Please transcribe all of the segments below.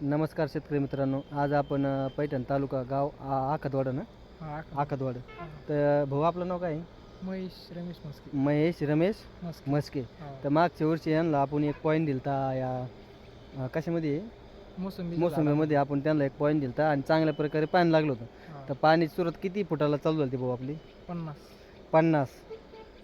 नमस्कार शेतकरी मित्रांनो आज आपण पैठण तालुका गाव आखतवाडा ना? हा आखतवाड. तर भाऊ आपलं नाव काय आहे? महेश रमेश मस्के. महेश रमेश मस्के. हा. तर मागच्या वर्षी यांना आपण एक पॉईंट दिलता या अ, कशामध्ये? मोसंबी मोसंबीमध्ये आपण त्यांना एक पॉईंट दिलता आणि चांगल्या प्रकारे पाणी लागलं होतं. तर पाणी सुरत किती फुटाला चालू झाली भाऊ आपली? पन्नास. पन्नास.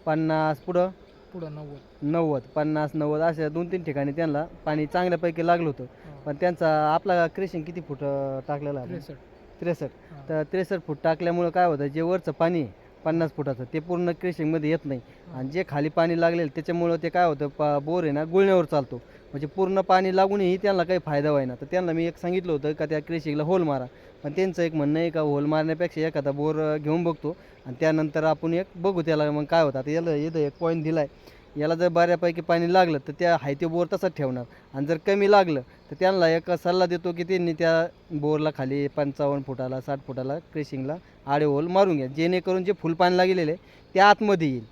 पन्नास पुढं? पुढं नव्वद नव्वद पन्नास नव्वद अशा दोन तीन ठिकाणी त्यांना पाणी चांगल्यापैकी लागलं होतं हा. पण त्यांचा आपला क्रेशिंग किती फूट अ, टाकलेला आहे? त्रेसष्ट त्रेसष्ट. तर त्रेसष्ट फूट टाकल्यामुळं काय होतं जे वरचं पाणी आहे पन्नास फुटाचं. ते पूर्ण क्रेशिंगमध्ये येत नाही. आणि जे खाली पाणी लागलेलं त्याच्यामुळं ते काय होतं पा बोर आहे ना गुळण्यावर चालतो. म्हणजे पूर्ण पाणी लागूनही त्यांना काही फायदा व्हायना तर त्यांना मी एक सांगितलं होतं का त्या क्रेशिंगला होल मारा. पण त्यांचं एक म्हणणं आहे का होल मारण्यापेक्षा एखादा बोर घेऊन बघतो. आणि त्यानंतर आपण एक बघू त्याला मग काय होतं. आता याला येतं एक पॉईंट दिला आहे याला जर बऱ्यापैकी पाणी लागलं तर त्या हाय ते बोर तसंच ठेवणार. आणि जर कमी लागलं तर त्यांना एक सल्ला देतो की त्यांनी त्या बोरला खाली पंचावन्न फुटाला साठ फुटाला क्रेशिंगला आडे होल मारून घ्या. जेणेकरून जे फुल पाणी लागलेले आहे ते आतमध्ये येईल.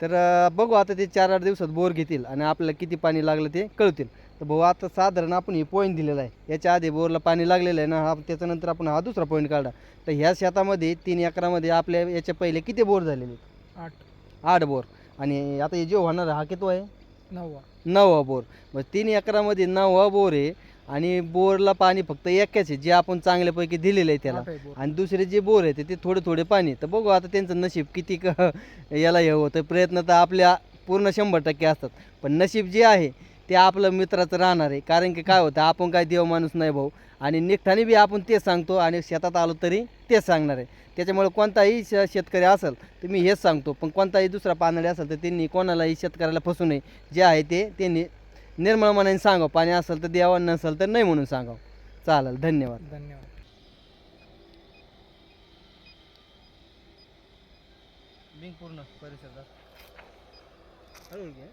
तर बघू आता ते चार आठ दिवसात बोर घेतील आणि आपल्याला किती पाणी लागलं ते कळतील. तर भाऊ आता साधारण आपण ही पॉईंट दिलेला आहे. याच्या आधी बोरला पाणी लागलेलं आहे ना हा त्याच्यानंतर आपण हा दुसरा पॉईंट काढला तर ह्या शेतामध्ये तीन एकरामध्ये आपल्या याच्या पहिले किती बोर झालेले? आठ. आठ बोर. आणि आता हे जे होणार आहे, हा किती आहे? नववा. नववा बोर. मग तीन एकरामध्ये नववा बोर आहे आणि बोरला पाणी फक्त एक्याच आहे जे आपण चांगल्यापैकी दिलेलं आहे त्याला. आठ आहे बोर. आणि दुसरे जे बोर आहे ते थोडे थोडे पाणी तर बघू आता त्यांचं नशीब किती क याला हे होतं प्रयत्न तर आपल्या पूर्ण शंभर टक्के असतात. पण नशीब जे आहे ते आपलं मित्राचं राहणार आहे. कारण की काय होतं आपण काय देव माणूस नाही भाऊ. आणि निघताना बी आपण तेच सांगतो आणि शेतात आलो तरी तेच सांगणार आहे. त्याच्यामुळे कोणताही श शेतकरी असेल तर मी हेच सांगतो. पण कोणताही दुसरा पानळी असेल तर त्यांनी कोणालाही शेतकऱ्याला फसू नये. जे आहे ते त्यांनी निर्मळ मनाने सांगावं. पाणी असेल तर द्यावं नसेल तर नाही म्हणून सांगावं. चालेल धन्यवाद. धन्यवाद. पूर्ण घे